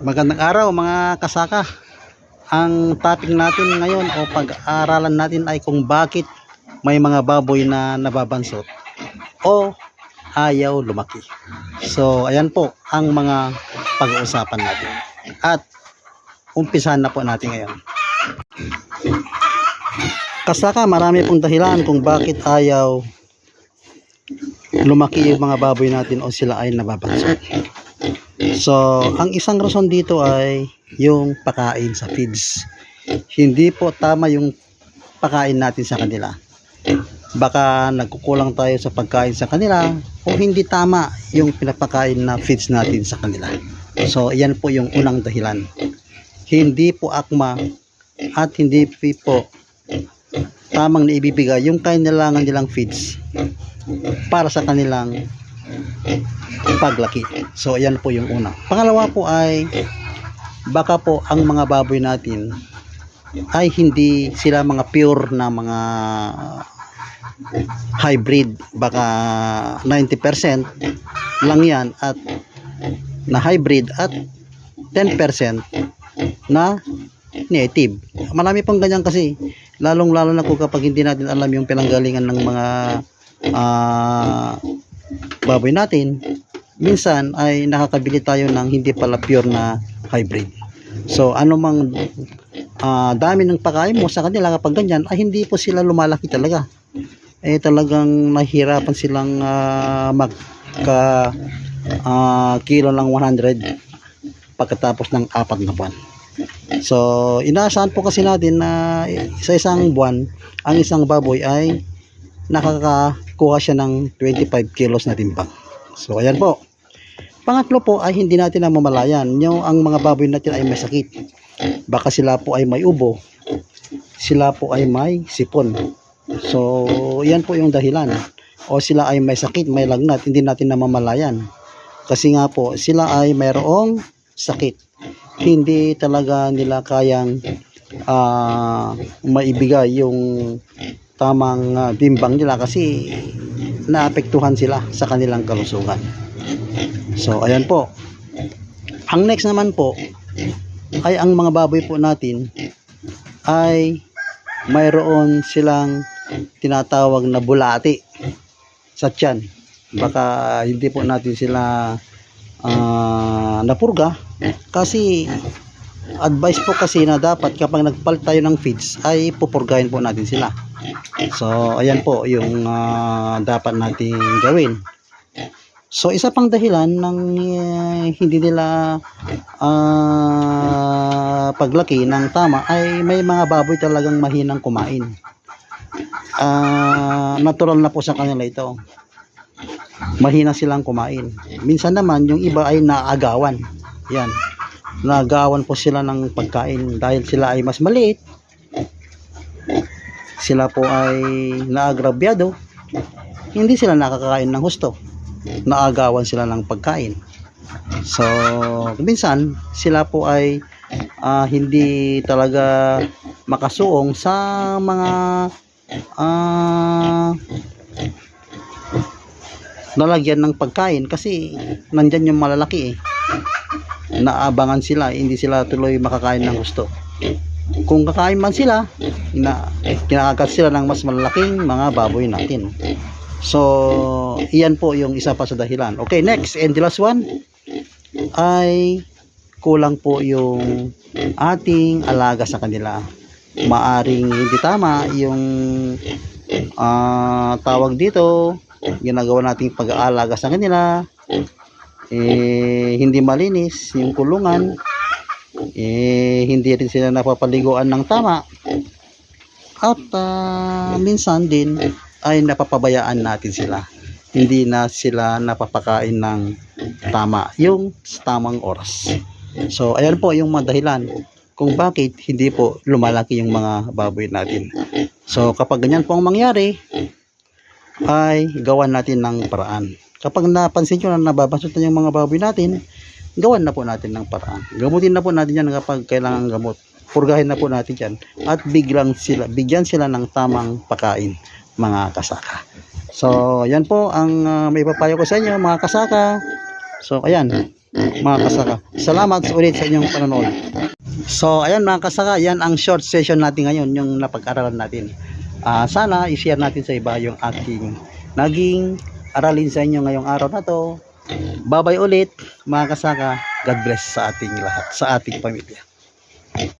Magandang araw mga kasaka. Ang topic natin ngayon o pag-aaralan natin ay kung bakit may mga baboy na nababansot o ayaw lumaki. So, ayan po ang mga pag-uusapan natin. At umpisahan na po natin ngayon. Kasaka, marami pong dahilan kung bakit ayaw lumaki yung mga baboy natin o sila ay nababansot. So, ang isang rason dito ay yung pakain sa feeds. Hindi po tama yung pakain natin sa kanila. Baka nagkukulang tayo sa pagkain sa kanila o hindi tama yung pinapakain na feeds natin sa kanila. So, yan po yung unang dahilan. Hindi po akma at hindi po tamang naibibigay yung kailangan nilang feeds para sa kanilang paglaki. So, ayan po yung una. Pangalawa po ay baka po ang mga baboy natin ay hindi sila mga pure na mga hybrid. Baka 90% lang yan at na hybrid at 10% na native. Marami pong ganyan kasi lalong lalo na po kapag hindi natin alam yung pinanggalingan ng mga ah baboy natin, minsan ay nakakabili tayo ng hindi pala pure na hybrid. So, ano mang ah, dami ng pakain mo sa kanila kapag ganyan, ay hindi po sila lumalaki talaga. Eh talagang nahihirapan silang ah, magka ah, kilo ng 100 pagkatapos ng apat na buwan. So, inaasahan po kasi natin na sa isang buwan, ang isang baboy ay nakakakuha siya ng 25 kilos na timbang. So, ayan po. Pangatlo po ay hindi natin namamalayan. Yung ang mga baboy natin ay may sakit. Baka sila po ay may ubo. Sila po ay may sipon. So, yan po yung dahilan. O sila ay may sakit, may lagnat, hindi natin namamalayan. Kasi nga po, sila ay mayroong sakit. Hindi talaga nila kayang ah, maibigay yung tamang ah, bimbang nila kasi naapektuhan sila sa kanilang kalusugan. So, ayan po. Ang next naman po ay ang mga baboy po natin ay mayroon silang tinatawag na bulati sa tiyan. Baka hindi po natin sila ah, napurga kasi advice po kasi na dapat kapag nagpalit tayo ng feeds ay pupurgahin po natin sila. So, ayan po yung ah, dapat nating gawin. So, isa pang dahilan ng eh, hindi nila ah, paglaki ng tama ay may mga baboy talagang mahinang kumain. Ah, natural na po sa kanila ito. Mahina silang kumain. Minsan naman yung iba ay naagawan. Yan. Naagawan po sila ng pagkain dahil sila ay mas maliit. Sila po ay naagrabyado. Hindi sila nakakakain ng husto. Naagawan sila ng pagkain. So, minsan sila po ay ah, hindi talaga makasuong sa mga ah lalagyan ng pagkain kasi nandyan yung malalaki eh. Naabangan sila, hindi sila tuloy makakain ng gusto. Kung kakain man sila, na, kinakagat sila ng mas malalaking mga baboy natin. So, iyan po yung isa pa sa dahilan. Okay, next, and the last one ay kulang po yung ating alaga sa kanila. Maaring hindi tama yung ah, tawag dito, ginagawa nating pag-aalaga sa kanila, eh, hindi malinis yung kulungan, eh, hindi rin sila napapaliguan ng tama, at ah, minsan din ay napapabayaan natin sila. Hindi na sila napapakain ng tama, yung tamang oras. So, ayan po yung mga dahilan kung bakit hindi po lumalaki yung mga baboy natin. So, kapag ganyan po ang mangyari, ay gawan natin ng paraan. Kapag napansin nyo na nababansot na yung mga baboy natin, gawan na po natin ng paraan. Gamutin na po natin yan kapag kailangan gamot. Purgahin na po natin yan. At biglang sila, bigyan sila ng tamang pakain, mga kasaka. So, yan po ang uh, may papayo ko sa inyo, mga kasaka. So, ayan. mga kasaka. Salamat ulit sa inyong panonood. So, ayan mga kasaka, yan ang short session natin ngayon, yung napag-aralan natin. Ah, sana i-share natin sa iba yung aking naging aralin sa inyo ngayong araw na to. Babay ulit mga kasaka. God bless sa ating lahat, sa ating pamilya.